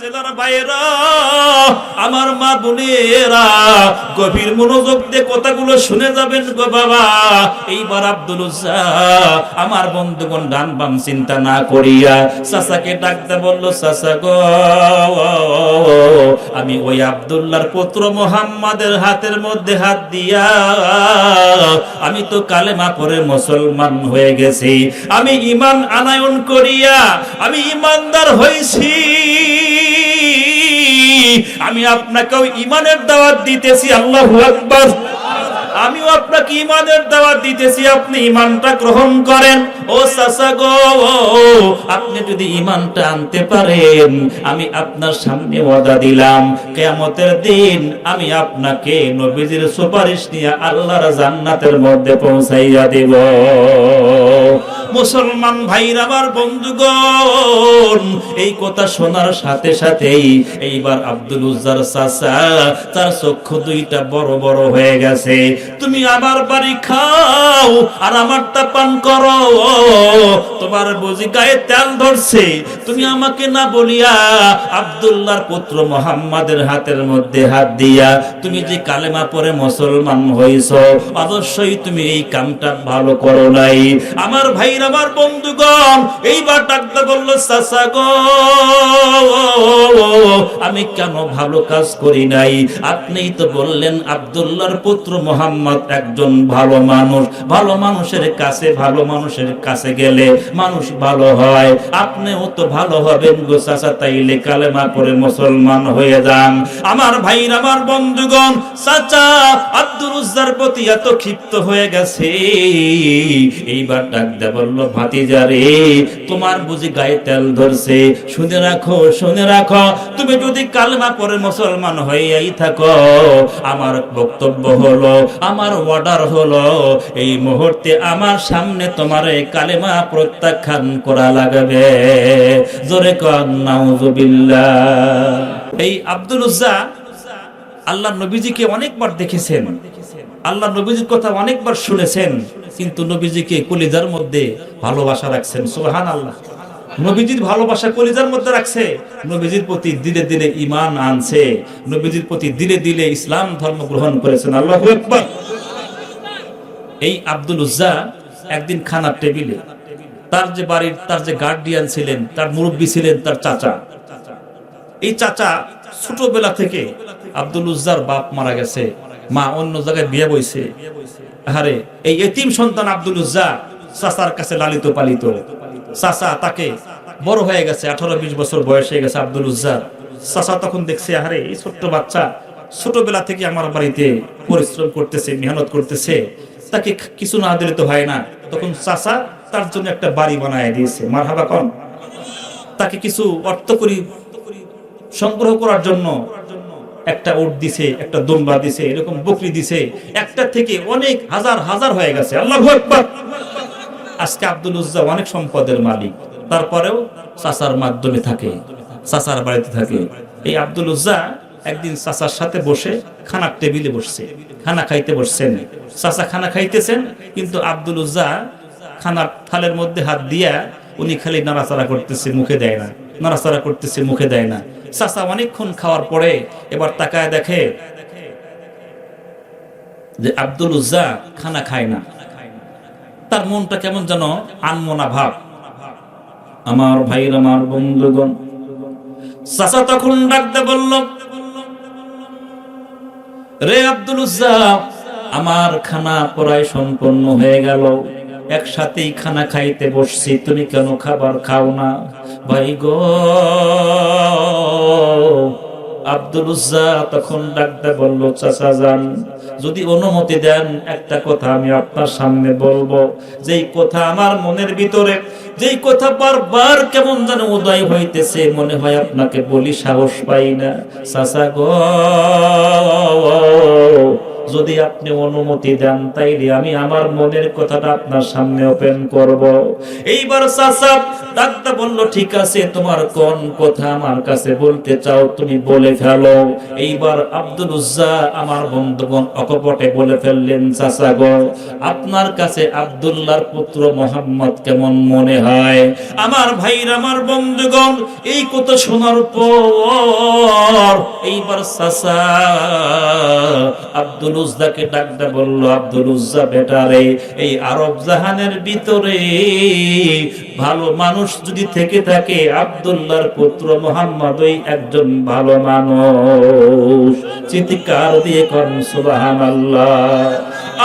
জেলার বাইরা, আমার মা বোনেরা, গভীর মনোযোগ দিয়ে কথাগুলো শুনে যাবেন গো বাবা। এইবার আব্দুল আমার বন্ধুগণ ডান বাম চিন্তা না করিয়া চাচাকে ডাকতে বলল, চাচা গো, আমি ওই আব্দুল্লাহর পুত্র মোহাম্মদের হাতের মধ্যে হাত দিয়া, আমি তো কালেমা পরে মুসলমান হয়ে গেছি। আমি ইমান আনায়ন করিয়া, আমি ইমানদার হয়েছি। আমি আপনাকেও ইমানের দাওয়াত দিতেছি, আল্লাহ আমিও আপনাকে ইমানের দাওয়াত দিতেছি, আপনি ইমানটা গ্রহণ করেন। ও চাচা গো, আপনি যদি ইমানটা আনতে পারেন, আমি আপনার সামনে ওয়াদা দিলাম। কেয়ামতের দিন আমি আপনাকে নবীজির সুপারিশ নিয়ে আল্লাহর জান্নাতের মধ্যে পৌঁছাইয়া দেব। মুসলমান ভাইরা, আমার বন্ধুগণ, এই কথা শোনার সাথে সাথেই এইবার আব্দুল উজ্জার চাচা, তার চক্ষু দুইটা বড় বড় হয়ে গেছে। তুমি আমার বাড়ি খাও আর আমারটা পান করো। তোমার বুঝি গায়ে তেল ধরছে। তুমি আমাকে না বলিয়া আব্দুল্লাহর পুত্র মোহাম্মদের হাতের মধ্যে হাত দিয়া তুমি যে কালেমা পরে মুসলমান হইছ অবশ্যই তুমি এই কামটা ভালো করো নাই। আমার ভাই আমার বন্ধুগণ, এইবার ডাকতে বলল, চাচা গো আমি কেন ভালো কাজ করি নাই? আপনিই তো বললেন, আব্দুল্লাহর পুত্র মোহাম্মদ একজন ভালো মানুষ। ভালো মানুষের কাছে, ভালো মানুষের কাছে গেলে মানুষ ভালো হয়। আপনিও তো ভালো হবেন গো চাচা, তাইলে কালেমা পরে মুসলমান হয়ে যান। আমার ভাই আমার বন্ধুগণ, চাচা আব্দুল উজ্জার প্রতি এত ক্ষিপ্ত হয়ে গেছে। এইবার ডাক দে বলল, ভাতিজা রে, তোমার বুঝি গায়ে তেল ধরছে। শুনে রাখো শুনে রাখো। তুমি যদি কালেমা পরে মুসলমান হয়েই থাকো, আমার বক্তব্য হলো, আমার অর্ডার হলো, এই মুহূর্তে আমার সামনে তোমার এই কালেমা প্রত্যাখ্যান করা লাগবে। জোরে কর এই আব্দুল উজ্জা আল্লাহ নবীজিকে অনেকবার দেখেছেন। আল্লাহ নবীজির কথা অনেকবার শুনেছেন, কিন্তু নবীজিকে কলিজার মধ্যে ভালোবাসা রাখছেন। সুবহান আল্লাহ নবীজির ভালোবাসা কলিজার মধ্যে রাখছে। নবীজির প্রতি দিলে দিলে ইমান আনছে। নবীজির প্রতি দিলে দিলে ইসলাম ধর্ম গ্রহণ করেছেন। আল্লাহ এই আব্দুল উজ্জা একদিন খানার টেবিলে তার যে বাড়ির, তার যে গার্ডিয়ান ছিলেন, তার মুরব্বী ছিলেন, তার চাচা। এই চাচা ছোটবেলা থেকে আব্দুল উজ্জার বাপ মারা গেছে। মা অন্য জায়গায় বিয়ে বইছে। আরে এই এতিম সন্তান আব্দুল উজ্জা চাচার কাছে লালিত পালিত। চাচা তাকে বড় হয়ে গেছে, আঠারো বিশ বছর বয়স হয়ে গেছে আব্দুল উজ্জার। চাচা তখন দেখছে আরে এই ছোট্ট বাচ্চা ছোটবেলা থেকে আমার বাড়িতে পরিশ্রম করতেছে, মেহনত করতেছে, তাকে কিছু না দিলে তো হয় না। তখন চাচা তার জন্য একটা বাড়ি বানায় দিয়েছে। মার হাবা কন। তাকে কিছু অর্থ করি সংগ্রহ করার জন্য একটা উট দিছে, একটা দুম্বা দিছে, এরকম বকরি দিছে। একটা থেকে অনেক হাজার হাজার হয়ে গেছে। আল্লাহ আজকে আব্দুল উজ্জা অনেক সম্পদের মালিক। তারপরেও চাচার মাধ্যমে থাকে, চাচার বাড়িতে থাকে। এই আব্দুল উজ্জা একদিন চাচার সাথে বসে খানার টেবিলে বসছে, খানা খাইতে বসছেন। চাচা খানা খাইতেছেন, কিন্তু আব্দুল উজ্জা খানার থালের মধ্যে হাত দিয়া উনি খালি নাড়াচাড়া করতেছে, মুখে দেয় না, নাড়াচাড়া করতেছে, মুখে দেয় না। চাচা অনেকক্ষণ খাওয়ার পরে এবার তাকায় দেখে যে আব্দুল উজ্জা খানা খায় না। তার মনটা কেমন যেন আনমনা ভাব। আমার ভাইর আমার বন্ধুগণ চাচা তখন ডাকতে বলল, রে আব্দুল আমার খানা প্রায় সম্পন্ন হয়ে গেল। একসাথেই খানা খাইতে বসছি, তুমি কেন খাবার খাও না? ভাই গো। আব্দুল উজ্জা তখন ডাকতে বলল, চাচা যান, যদি অনুমতি দেন, একটা কথা আমি আপনার সামনে বলব। যেই কথা আমার মনের ভিতরে, যেই কথা বারবার কেমন যেন উদয় হইতেছে, মনে হয় আপনাকে বলি সাহস পাই না। চাচা গো যদি আপনি অনুমতি দেন, তাইলে আমি আমার মনের কথাটা আপনার সামনে ওপেন করব। এইবার চাচা, ডাক্তার বলল, ঠিক আছে, তোমার কোন কথা আমার কাছে বলতে চাও, তুমি বলে ফেলো। এইবার আব্দুল উজ্জা আমার বন্ধুগণ অকপটে বলে ফেললেন, চাচা গো, আপনার কাছে আব্দুল্লাহর পুত্র মোহাম্মদ কেমন মনে হয়? আমার ভাইর, আমার বন্ধুগণ, এই কথা শোনার পর, এইবার চাচা, আব্দুল উজ্জাকে ডাকতে বলল আব্দুল উজ্জা বেটারে, এই আরব জাহানের ভিতরে ভালো মানুষ যদি থেকে থাকে, আব্দুল্লাহর পুত্র মোহাম্মদ ওই একজন ভালো মানুষ। চিৎকার দিয়ে করেন সুবহানাল্লাহ।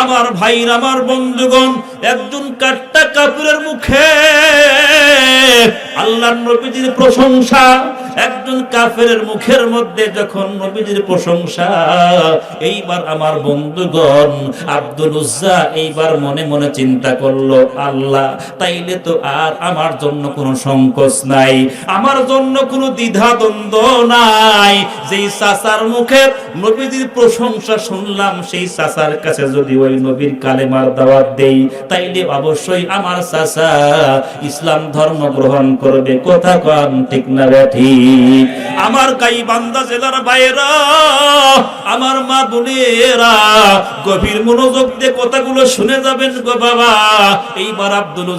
আমার ভাইর, আমার বন্ধুগণ, একজন কাট্টা কাপুরের মুখে আল্লাহর নবীজির প্রশংসা একজন কাফের মুখের মধ্যে যখন নবীজির প্রশংসা, এইবার আমার বন্ধুগণ আব্দুল উজ্জা এইবার মনে মনে চিন্তা করল, আল্লাহ, তাইলে তো আর আমার জন্য কোনো সংকোচ নাই, আমার জন্য কোনো দ্বিধা দ্বন্দ্ব নাই। যেই চাচার মুখে নবীজির প্রশংসা শুনলাম, সেই চাচার কাছে যদি ওই নবীর কালেমার দাওয়াত দেই, তাইলে অবশ্যই আমার চাচা ইসলাম ধর্ম গ্রহণ করবে। কথা কন, ঠিক না ব্যাঠি আমার গাইবান্ধা জেলার বাইরা, আমার মা বোনেরা, গভীর মনোযোগ দিয়ে কথাগুলো শুনে যাবেন গো বাবা। এইবার আব্দুল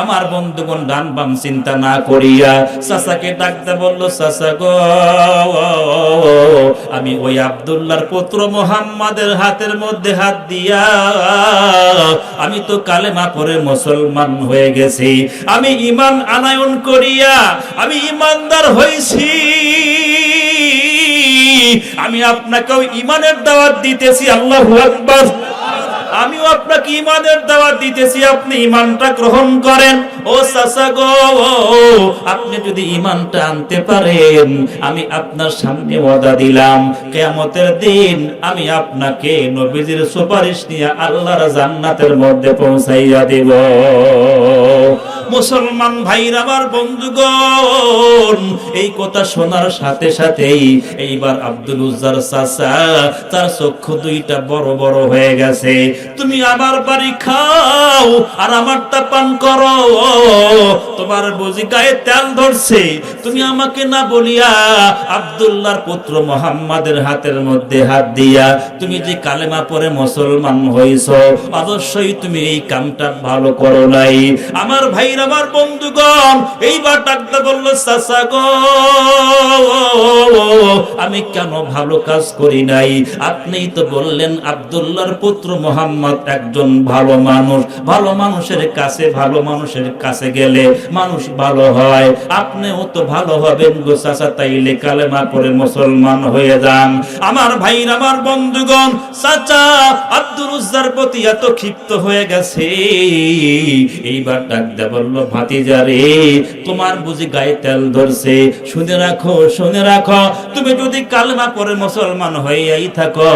আমার বন্ধুগণ ডান বাম চিন্তা না করিয়া চাচাকে ডাকতে বলল, চাচা গো, আমি ওই আবদুল্লার পুত্র মোহাম্মদের হাতের মধ্যে হাত দিয়া, আমি তো কালেমা পরে মুসলমান হয়ে গেছি। আমি ইমান আনায়ন করিয়া, আমি ইমানদার হয়েছি আমি আপনাকেও ইমানের দাওয়াত দিতেছি, আল্লাহ আমিও আপনাকে ইমানের দাওয়াত দিতেছি, আপনি ইমানটা গ্রহণ করেন। ও চাচা গো, আপনি যদি ইমানটা আনতে পারেন, আমি আপনার সামনে ওয়াদা দিলাম। কেয়ামতের দিন আমি আপনাকে নবীজির সুপারিশ নিয়ে আল্লাহর জান্নাতের মধ্যে পৌঁছাইয়া দেব। মুসলমান ভাইর, আমার বন্ধুগণ, এই কথা শোনার সাথে সাথেই এইবার আব্দুল উজ্জার চাচা, তার চক্ষু দুইটা বড় বড় হয়ে গেছে। তুমি আমার বাড়ি খাও আর আমারটা পান করো। তোমার বুঝি গায়ে তেল ধরছে। তুমি আমাকে না বলিয়া আব্দুল্লাহর পুত্র মোহাম্মদের হাতের মধ্যে হাত দিয়া তুমি যে কালেমা পরে মুসলমান হইছ, অবশ্যই তুমি এই কামটা ভালো করো নাই। আমার ভাইর, আমার বন্ধুগণ, এইবার ডাকতে বলল, চাচা গো আমি কেন ভালো কাজ করি নাই? আপনিই তো বললেন, আব্দুল্লাহর পুত্র মোহাম্মদ একজন ভালো মানুষ। ভালো মানুষের কাছে, ভালো মানুষের কাছে গেলে মানুষ ভালো হয়। আপনিও তো ভালো হবেন গো চাচা, তাইলে কালেমা পরে মুসলমান হয়ে যান। আমার ভাইর, আমার বন্ধুগণ, চাচা আব্দুল উজ্জার প্রতি এত ক্ষিপ্ত হয়ে গেছে। এইবার ডাক দে বলল, ভাতিজা রে, তোমার বুঝি গায়ে তেল ধরছে। শুনে রাখো শুনে রাখো। তুমি যদি কালেমা পরে মুসলমান হয়েই থাকো,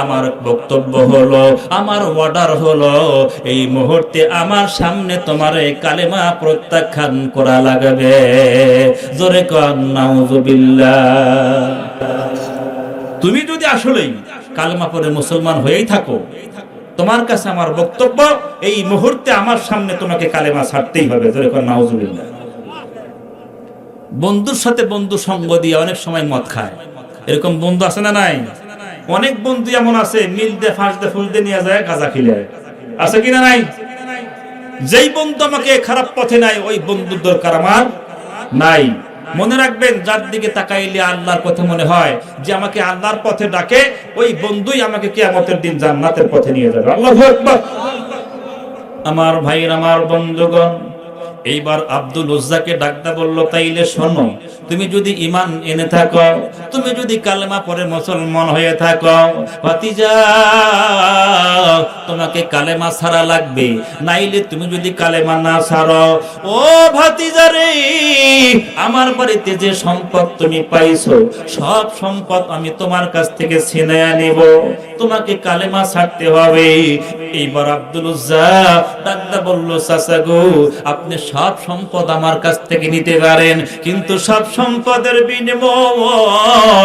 আমার বক্তব্য হলো, আমার অর্ডার হলো, এই মুহূর্তে আমার সামনে তোমার এই কালেমা প্রত্যাখ্যান করা লাগবে। জোরে কন তুমি যদি আসলেই কালমা পরে মুসলমান হয়েই থাকো, তোমার কাছে আমার বক্তব্য, এই মুহূর্তে আমার সামনে তোমাকে কালেমা ছাড়তেই হবে। জোরে কন, নাউজুবিল্লাহ। বন্ধুর সাথে বন্ধু সঙ্গ দিয়ে অনেক সময় মদ খায়। এরকম বন্ধু আছে না নাই? অনেক বন্ধু এমন আছে, মিল দিয়ে, ফাঁস দিয়ে ফুল দিয়ে নিয়ে যায়, গাঁজা খিলে। আছে কিনা নাই? যেই বন্ধু আমাকে খারাপ পথে নাই ওই বন্ধুর দরকার আমার নাই। মনে রাখবেন, যার দিকে তাকাইলে আল্লাহর পথে মনে হয়, যে আমাকে আল্লাহর পথে ডাকে, ওই বন্ধুই আমাকে কিয়ামতের দিন জান্নাতের পথে নিয়ে যাবে। আল্লাহু আমার ভাইয়ের, আমার বন্ধুগণ এইবার আব্দুল উজ্জাকে ডাকতে বলল, তাইলে শোনো, তুমি যদি ইমান এনে থাকো, তুমি যদি কালেমা পরে মুসলমান হয়ে থাকো তোমাকে কালেমা ছাড়া লাগবে। নাইলে তুমি যদি কালেমা না ছাড়ো, ও ভাতিজা রে, আমার বাড়িতে যে সম্পদ তুমি পাইছো, সব সম্পদ আমি তোমার কাছ থেকে ছিনে আনিব। তোমাকে কালেমা ছাড়তে হবে। এইবার আব্দুল ডাকতে বলল, চাচা গো, আপনি সব সম্পদ আমার কাছ থেকে নিতে পারেন, কিন্তু সব সম্পদের বিনিময়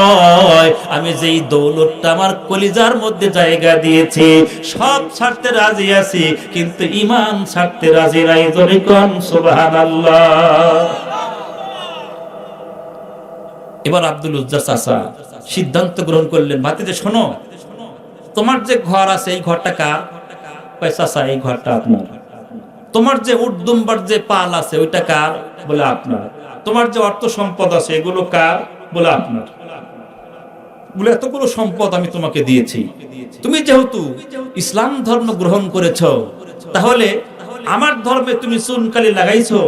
আমি যেই দৌলতটা আমার কলিজার মধ্যে জায়গা দিয়েছি, সব ছাড়তে রাজি আছি, কিন্তু ইমান ছাড়তে রাজি নাই ধরে কোন, সুবহানাল্লাহ। এবার আব্দুল উজ্জা চাচা সিদ্ধান্ত গ্রহণ করলেন ভাতিতে শোনো তোমার যে ঘর আছে, এই ঘরটা কার? চাচা, এই ঘরটা আপনার। তোমার যে উর্দুম্বার যে পাল আছে, ওইটা কার? বলে আপনার। তোমার যে অর্থ সম্পদ আছে, এগুলো কার? বলে আপনার। বলে, এতগুলো সম্পদ আমি তোমাকে দিয়েছি। তুমি যেহেতু ইসলাম ধর্ম গ্রহণ করেছ, তাহলে আমার ধর্মে তুমি চুনকালি লাগাইছো,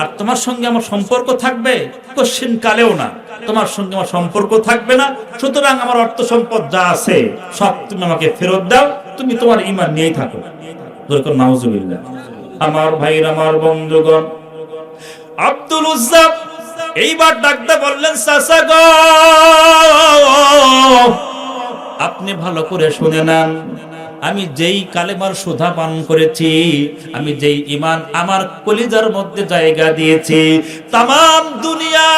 আর তোমার সঙ্গে আমার সম্পর্ক থাকবে কোশ্চিন কালেও না। তোমার সঙ্গে আমার সম্পর্ক থাকবে না, সুতরাং আমার অর্থ সম্পদ যা আছে, সব তুমি আমাকে ফেরত দাও, তুমি তোমার ইমান নিয়েই থাকো। আমার ভাইর, আমার বন্ধুগণ, আব্দুল উজ্জাব এইবার ডাকতে বললেন আপনি ভালো করে শুনে নেন। আমি যেই কালেমার সুধা পান করেছি, আমি যেই ইমান আমার কলিজার মধ্যে জায়গা দিয়েছি তাম দুনিয়া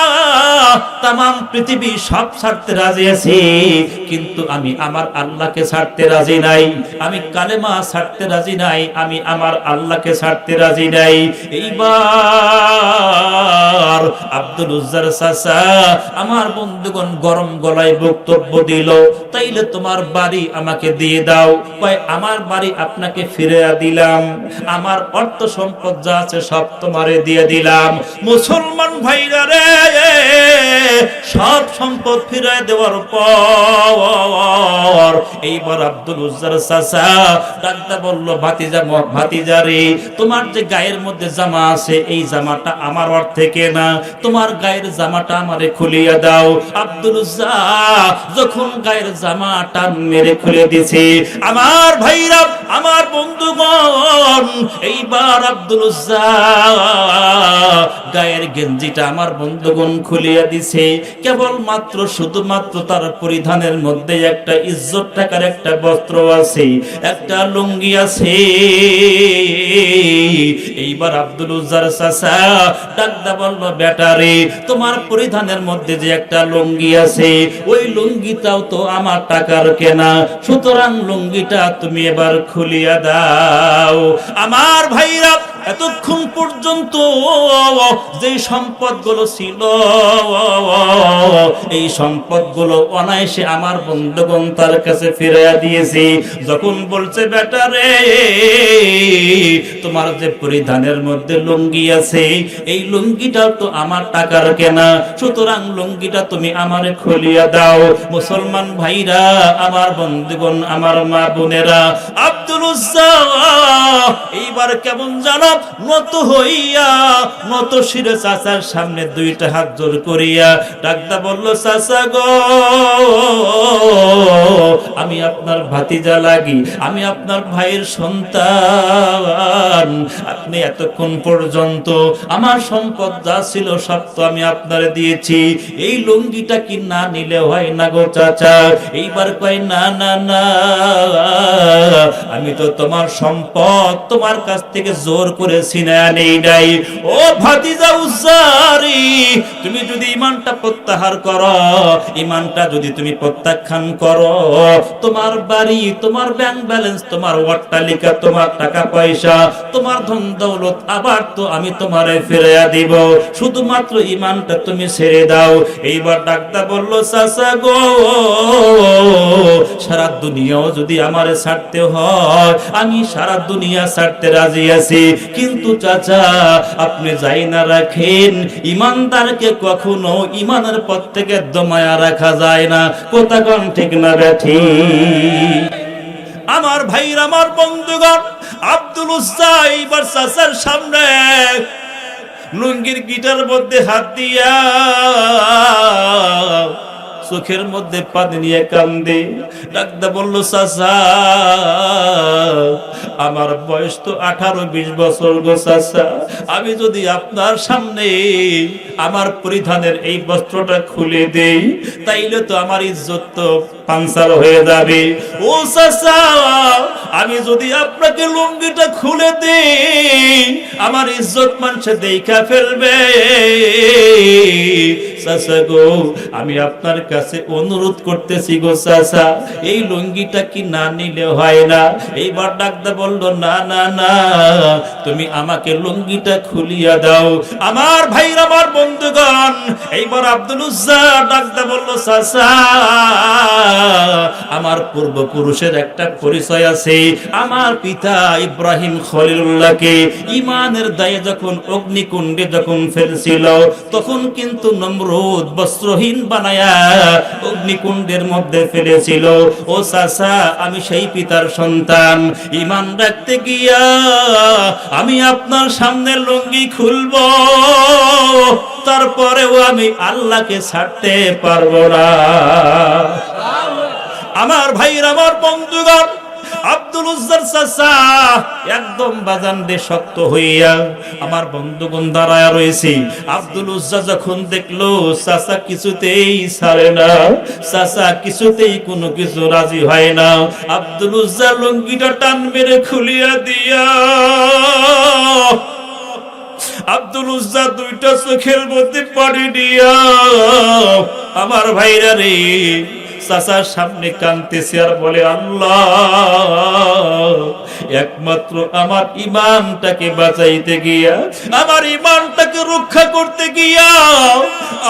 তাম পৃথিবী সব ছাড়তে রাজি আছি, কিন্তু আমি আমার আল্লাহকে ছাড়তে রাজি নাই, আমি কালেমা ছাড়তে রাজি নাই, আমি আমার আল্লাহকে ছাড়তে রাজি নাই। এইবার আব্দুল উজ্জার চাচা আমার বন্ধুগণ গরম গলায় বক্তব্য দিল, তাইলে তোমার বাড়ি আমাকে দিয়ে দাও। কয় আমার বাড়ি আপনাকে ফিরে দিলাম। আমার অর্থ সম্পদ যা আছে সব তোমারে দিয়ে দিলাম। মুসলমান ভাইরা রে, সব সম্পদ ফিরে দেওয়ার পর এইবার আব্দুল উজ্জার চাচা ডাক্তার বলল, ভাতিজা ভাতিজা রে, তোমার যে গায়ের মধ্যে জামা আছে, এই জামাটা আমার অর্থে কেনা তোমার গায়ের জামাটা আমারে খুলিয়া দাও। আব্দুল উজ্জা যখন গায়ের জামাটা মেরে খুলে দিছে, আমার ভাইরা, আমার বন্ধুগণ, এইবার আব্দুল গায়ের গেঞ্জিটা আমার বন্ধুগণ খুলিয়া দিছে। কেবল মাত্র শুধুমাত্র তার পরিধানের মধ্যে একটা ইজ্জত টাকার একটা বস্ত্র আছে, একটা লুঙ্গি আছে। এইবার আব্দুল উজ্জার চাচা ডাকদা বলল বেটারে তোমার পরিধানের মধ্যে যে একটা লুঙ্গি আছে, ওই লুঙ্গিটাও তো আমার টাকার কেনা। সুতরাং লুঙ্গিটা তুমি এবার খুলিয়া দাও। আমার ভাইরা এতক্ষণ পর্যন্ত যে সম্পদগুলো ছিল, এই সম্পদগুলো অনায়াসে আমার বন্ধুগণ তার কাছে ফিরিয়ে দিয়েছি। যখন বলছে, বেটা রে, তোমার যে পরিধানের মধ্যে লুঙ্গি আছে, এই লুঙ্গিটাও তো আমার টাকার কেনা। সুতরাং লুঙ্গিটা তুমি আমারে খুলিয়া দাও। মুসলমান ভাইরা, আমার বন্ধুগণ, আমার মা বোনেরা, আব্দুল এইবার কেমন জানো নত হইয়া নত শিরে চাচার সামনে দুইটা হাত জোর করিয়া ডাক্তার বলল চাচা গো আমি আপনার ভাতিজা লাগি, আমি আপনার ভাইয়ের সন্তান। আপনি এতক্ষণ পর্যন্ত আমার সম্পদ যা ছিল সব তো আমি আপনার দিয়েছি। এই লুঙ্গিটা কি না নিলে হয় না গো চাচা? এইবার কয়, না না না, আমি তো তোমার সম্পদ তোমার কাছ থেকে জোর করে ছিনা নেই নাই। ও ভাতিজা উজ্জারি তুমি যদি ইমানটা প্রত্যাহার করো ইমানটা যদি তুমি প্রত্যাখ্যান করো তোমার বাড়ি, তোমার ব্যাংক ব্যালেন্স তোমার অট্টালিকা, তোমার টাকা পয়সা, তোমার ধন দৌলত, আবার তো আমি তোমারে ফিরে দিব। শুধুমাত্র ইমানটা তুমি ছেড়ে দাও। এইবার ডাক্তার বলল, চাচা গো, সারা দুনিয়াও যদি আমারে ছাড়তে হয়, আমি সারা দুনিয়া ছাড়তে রাজি আছি। কিন্তু চাচা, আপনি যাই না রাখেন। ইমানদারকে কখনো ইমানের পথ থেকে দমায়া রাখা যায় না। কোথাগণ ঠিক না ব্যাঠি আমার ভাইর আমার বন্ধুগণ আব্দুল উসাইবার সামনে লুঙ্গির গিটার মধ্যে হাত দিয়া চোখের মধ্যে পানি নিয়ে কান্দে। ডাকদা বলল, চাচা, আমার বয়স তো আঠারো, বিশ বছর গো চাচা। আমি যদি আপনার সামনে আমার পরিধানের এই বস্ত্রটা খুলে দেই, তাইলে তো আমার ইজ্জত তো পাঞ্চার হয়ে যাবে। ও চাচা, আমি যদি আপনাকে লুঙ্গিটা খুলে দেই, আমার ইজ্জত মানুষে দেখা ফেলবে। চাচা গো, আমি আপনার কাছে অনুরোধ করতেছি গো চাচা। এই লুঙ্গিটা কি না নিলে হয় না? এইবার ডাকদা বলল, না না না, তুমি আমাকে লুঙ্গিটা খুলিয়া দাও। আমার ভাইরা আমার বন্ধুগণ, এইবার আব্দুল উজ্জা ডাকদা বলল, চাচা, আমার পূর্বপুরুষের একটা পরিচয় আছে। আমার পিতা ইব্রাহিম খলিলুল্লাহকে ইমানের দায়ে যখন অগ্নিকুণ্ডে যখন ফেলছিল, তখন কিন্তু নমরুদ বস্ত্রহীন বানায়া অগ্নিকুণ্ডের মধ্যে ফেলেছিল। ও চাচা, আমি সেই পিতার সন্তান। ইমান রাখতে গিয়া আমি আপনার সামনে লুঙ্গি খুলব। তারপরেও আমি আল্লাহকে ছাড়তে পারব না। আমার ভাইয়ের, আমার বন্ধুগণ আব্দুল উজ্জার চাচা, একদম বাজান দে শক্ত হইয়া আমার বন্ধুগণ দাঁড়ায় রয়েছে। আব্দুল উজ্জা যখন দেখল, চাচা কিছুতেই ছাড়ে না, চাচা কিছুতেই কোনো কিছু রাজি হয় না। আব্দুল উজ্জা লুঙ্গিটা টান মেরে খুলিয়া দিয়া, আব্দুল উজ্জা দুইটা চোখের মধ্যে পানি দিয়া, আমার ভাইরা রে চাচার সামনে কানতেছে আর বলে, আল্লাহ, একমাত্র আমার ইমানটাকে বাঁচাইতে গিয়া, আমার ইমানটাকে রক্ষা করতে গিয়া,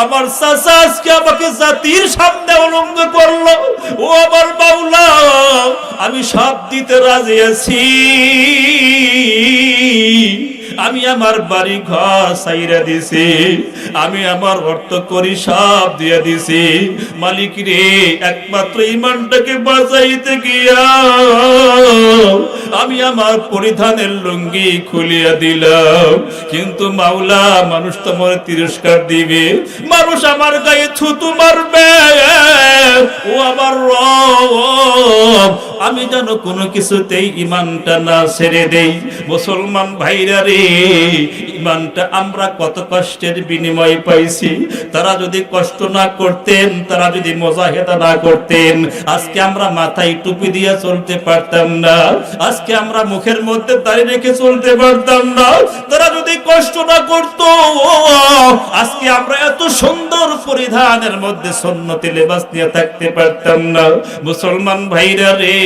আমার চাচা আজকে আমাকে জাতির সামনে অলঙ্গ করল। ও আমার বাউলা আমি সব দিতে রাজি আছি। আমি আমার বাড়ি ঘর সাইরা দিছি। আমি আমার অর্থ করি সব দিয়ে দিছি। মালিক রে, একমাত্র ইমানটাকে বাঁচাইতে গিয়া আমি আমার পরিধানের লুঙ্গি খুলিয়া দিলাম। কিন্তু মাওলা, মানুষ তোমার তিরস্কার দিবে। মানুষ আমার গায়ে ছুতু মারবে। ও আমার রব আমি যেন কোনো কিছুতেই ইমানটা না ছেড়ে দেই। মুসলমান ভাইরা রে ইমানটা আমরা কত কষ্টের বিনিময় পাইছি। তারা যদি কষ্ট না করতেন, তারা যদি মজাহেদা না করতেন, আজকে আমরা মাথায় টুপি দিয়ে চলতে পারতাম না। আজকে আমরা মুখের মধ্যে দাঁড়িয়ে রেখে চলতে পারতাম না। তারা যদি কষ্ট না করত, আজকে আমরা এত সুন্দর পরিধানের মধ্যে সন্ন্যতি লেবাস নিয়ে থাকতে পারতাম না। মুসলমান ভাইরা রে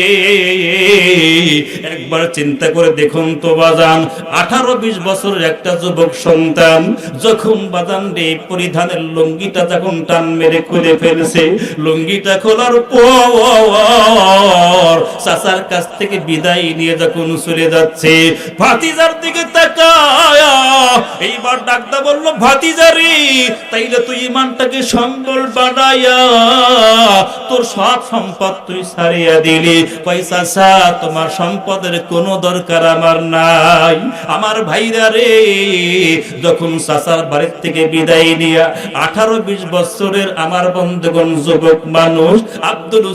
একবার চিন্তা করে দেখুন তো বাজান, আঠারো বিশ বছরের একটা যুবক সন্তান, যখন বাজান রে পরিধানের লুঙ্গিটা যখন টান মেরে খুলে ফেলছে, লুঙ্গিটা খোলার পর চাচার কাছ থেকে বিদায় নিয়ে যখন চলে যাচ্ছে, ভাতিজার দিকে এইবার ডাকদা বলল ভাতিজারি তাইলে তুই ইমানটাকে সম্বল বানায়া, তোর সব সম্পদ তুই ছাড়িয়া দিলি। পয়সা সা তোমার সম্পদের কোনো দরকার আমার নাই। আমার ভাইরা রে, যখন বাড়ির থেকে বিদায় নিয়া আঠারো বিশ বছরের আমার বন্ধুগণ যুবক মানুষ আব্দুল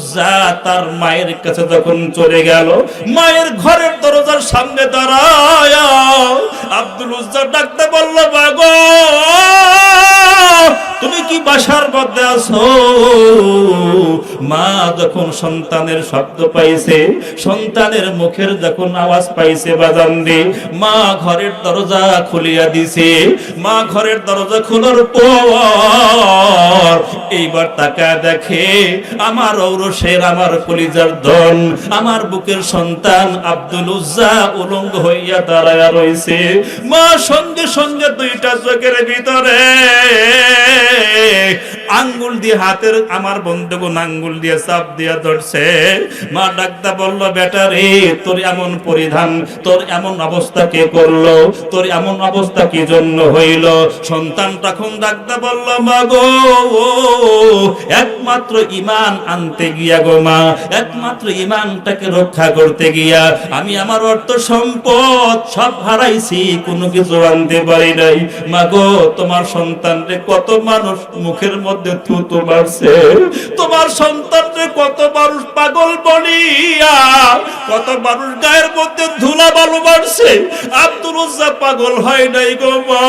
তার মায়ের কাছে যখন চলে গেল, মায়ের ঘরের দরজার সামনে দাঁড়ায় আব্দুল উজ্জা ডাকতে বলল, বাগো, তুমি কি বাসার মধ্যে আছো? মা যখন সন্তানের শব্দ পাইছে, সন্তানের মুখের যখন আওয়াজ পাইছে বাজান রে মা ঘরের দরজা খুলিয়া দিছে। মা ঘরের দরজা খোলার পর এইবার তাকা দেখে, আমার ঔরসের, আমার কলিজার ধন, আমার বুকের সন্তান আব্দুল উজ্জা উলঙ্গ হইয়া দাঁড়ায়া রয়েছে মা সঙ্গে সঙ্গে দুইটা চোখের ভিতরে আঙ্গুল দিয়ে হাতের, আমার বন্ধুগুন আঙ্গুল দিয়ে চাপ দিয়া ধরছে। মা ডাক্তার বলল, বেটা রে, তোর এমন পরিধান, তোর এমন অবস্থা কে করল? তোর এমন অবস্থা কি জন্য হইল? সন্তান তখন ডাক্তার বলল, মা গো একমাত্র ইমান আনতে গিয়া গো মা, একমাত্র ইমানটাকে রক্ষা করতে গিয়া, আমি আমার অর্থ সম্পদ সব হারাইছি, কোনো কিছু আনতে পারি নাই। মা গো, তোমার সন্তান রে কত মানুষ মুখের মধ্যে থুতু মারছে, তোমার সন্তান রে কত মানুষ পাগল কত মানুষ গায়ের মধ্যে ধুলা বালু মারছে আব্দুল পাগল হয় নাই গো মা।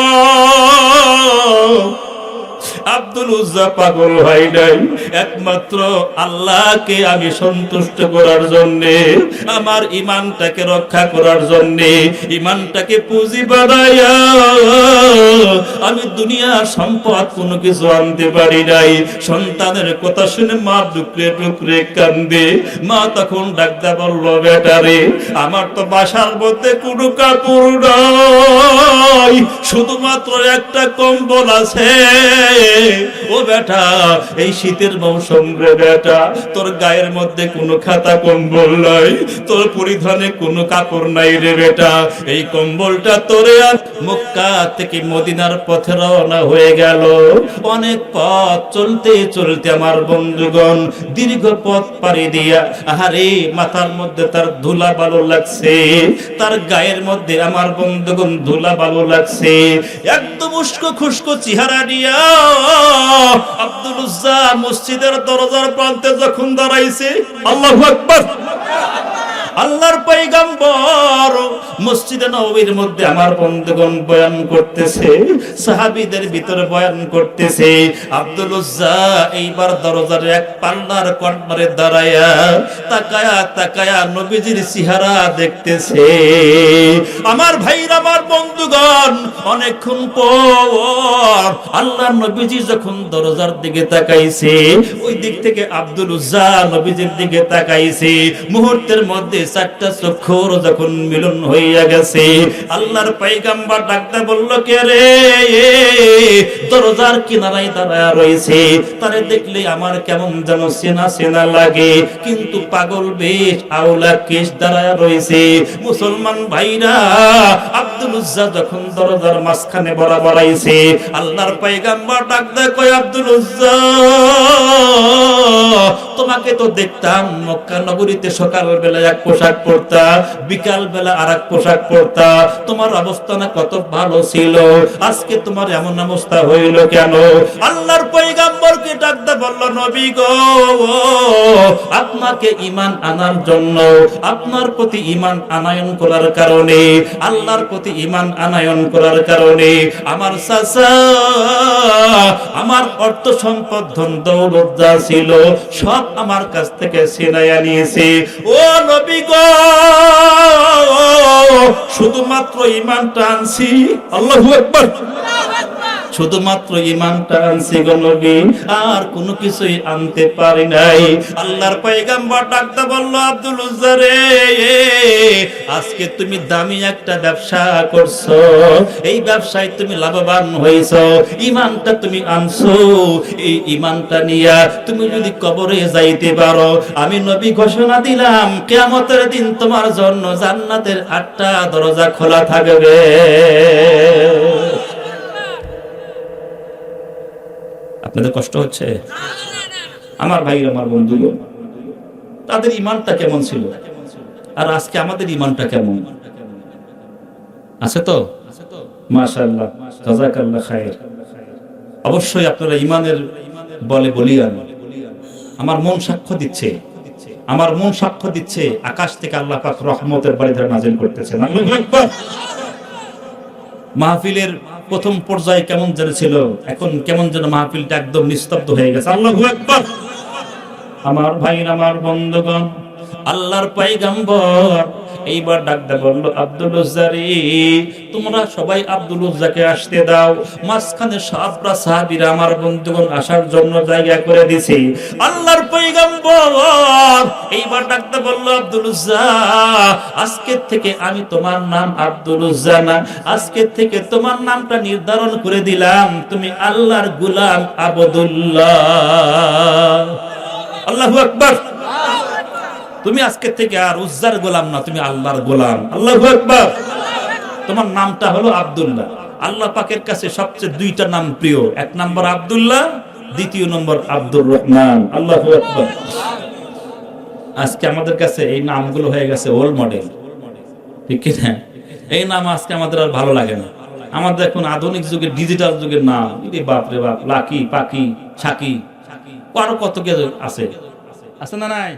আব্দুল উজ্জা পাগল হয় নাই। একমাত্র আল্লাহকে আমি সন্তুষ্ট করার জন্য, আমার ইমানটাকে রক্ষা করার জন্য, ইমানটাকে পুঁজি বাড়াইয়া আমি দুনিয়ার সম্পদ কোনো কিছু আনতে পারি নাই। সন্তানের কথা শুনে মা টুকরে টুকরে কান্দে। মা তখন ডাকতে বলল বেটারে আমার তো বাসার মধ্যে কোনো কাপড় নাই। শুধুমাত্র একটা কম্বল আছে। ও বেটা, এই শীতের মৌসুম রে বেটা, তোর গায়ের মধ্যে কোনো খাতা কম্বল নাই, তোর পরিধানে কোনো কাপড় নাই রে বেটা। এই কম্বলটা তোরে আর মক্কা থেকে মদিনার পথে রওনা হয়ে গেল। অনেক পথ চলতে চলতে আমার বন্ধুগণ দীর্ঘ পথ পাড়ি দিয়া, আহারে, মাথার মধ্যে তার ধুলা ভালো লাগছে, তার গায়ের মধ্যে আমার বন্ধুগণ ধুলা ভালো লাগছে। একদম উস্কো খুস্কো চেহারা নিয়া আব্দুল মসজিদের দরজার প্রান্তে যখন দাঁড়াইছে আল্লাহ আকবার। আল্লাহর পয়গাম্বর মসজিদে নববীর মধ্যে আমার বন্ধুগণ বয়ান করতেছে, সাহাবীদের ভিতরে বয়ান করতেছে, আব্দুল উজ্জা এইবার দরজার এক পাল্লার কর্নারে দাঁড়ায়া তাকায়া তাকায়া নবীজির চেহারা দেখতেছে। আমার ভাইরা, আমার বন্ধুগণ, অনেকক্ষণ পর আল্লাহ নবীজি যখন দরজার দিকে তাকাইছে, ওই দিক থেকে আব্দুল উজ্জা নবীজির দিকে তাকাইছে। মুহূর্তের মধ্যে চারটা চক্ষুর যখন মিলন হইয়া গেছে। আল্লাহর পাইগাম্বার ডাকতে বলল, কে রে? দরজার কিনারায় দাঁড়ায় রয়েছে। তারে দেখলে আমার কেমন যেন চেনা চেনা লাগে। কিন্তু পাগল বেশ আউলা কেশ দাঁড়ায় রয়েছে। মুসলমান ভাইরা, আব্দুল উজ্জা যখন দরজার মাঝখানে বরাবর আইছে, আল্লাহর পাইগাম্বার ডাকতে কয়, আব্দুল উজ্জা, তোমাকে তো দেখতাম মক্কা নগরীতে সকাল বেলা এক পোশাক পরতা বিকাল বেলা আর পোশাক পরতা। তোমার অবস্থানা কত ভালো ছিল? আজকে তোমার এমন অবস্থা হইল কেন? আল্লাহর পয়গাম্বরকে ডাকতে বলল, নবী গো, আপনাকে ইমান আনার জন্য, আপনার প্রতি ইমান আনায়ন করার কারণে, আল্লাহর প্রতি ইমান আনায়ন করার কারণে, আমার চাচা, আমার অর্থ সম্পদ ধন দৌলত যা ছিল, সব আমার কাছ থেকে ছিনাইয়া নিয়েছে ও নবী শুধুমাত্র ইমানটা আনছি। আল্লাহু আকবার। শুধুমাত্র ইমানটা আনছি গো নবী, আর কোনো কিছুই আনতে পারি নাই। আল্লাহর পয়গাম্বর ডাকতে বলল, আব্দুল উজ্জা রে, আজকে তুমি দামি একটা ব্যবসা করছ। এই ব্যবসায় তুমি লাভবান হয়েছো ইমানটা তুমি আনছো। এই ইমানটা নিয়া তুমি যদি কবরে যাইতে পারো, আমি নবী ঘোষণা দিলাম, কেয়ামতের দিন তোমার জন্য জান্নাতের আটটা দরজা খোলা থাকবে। আপনাদের কষ্ট হচ্ছে? আমার ভাই আমার বন্ধু তাদের ইমানটা কেমন ছিল? আর আজকে আমাদের ইমানটা কেমন? আছে তো? অবশ্যই আপনারা ইমানের বলে বলিয়ান। আমার মন সাক্ষ্য দিচ্ছে। আমার মন সাক্ষ্য দিচ্ছে, আকাশ থেকে আল্লাহ রহমতের বাড়ি ধরে নাজিল করতেছেন। মাহফিলের প্রথম পর্যায়ে কেমন যেন ছিল, এখন কেমন যেন মাহফিলটা একদম নিস্তব্ধ হয়ে গেছে। আল্লাহ আমার ভাই আমার বন্ধুগণ, আল্লাহর পাইগাম্বর এইবার ডাকতে বলল, আব্দুল উজ্জারি, তোমরা সবাই আব্দুল উজ্জাকে আসতে দাও। মাঝখানে সবরা সাহাবীরা আমার বন্ধুগণ আসার জন্য জায়গা করে দিছি। আল্লাহর পয়গম্বর এইবার ডাকতে বলল, আব্দুল উজ্জা আজকের থেকে আমি তোমার নাম আব্দুল উজ্জা না। আজকের থেকে তোমার নামটা নির্ধারণ করে দিলাম। তুমি আল্লাহর গুলাম আবদুল্লাহ। আল্লাহু আকবার। তুমি আজকে থেকে আর উজ্জার গোলাম না, তুমি আল্লাহর গোলাম। আল্লাহু তোমার নামটা হলো আব্দুল্লাহ। আল্লাহ পাকের কাছে সবচেয়ে দুইটা নাম প্রিয়। এক নম্বর আব্দুল্লাহ, দ্বিতীয় নম্বর আব্দুর রহমান। আল্লাহু আজকে আমাদের কাছে এই নামগুলো হয়ে গেছে ওল্ড মডেল ঠিক কি না? এই নাম আজকে আমাদের আর ভালো লাগে না। আমাদের এখন আধুনিক যুগের ডিজিটাল যুগের নাম। বাপ রে বাপ, লাকি, পাকি, সাকি। আরও কত কে আছে? আছে না নাই?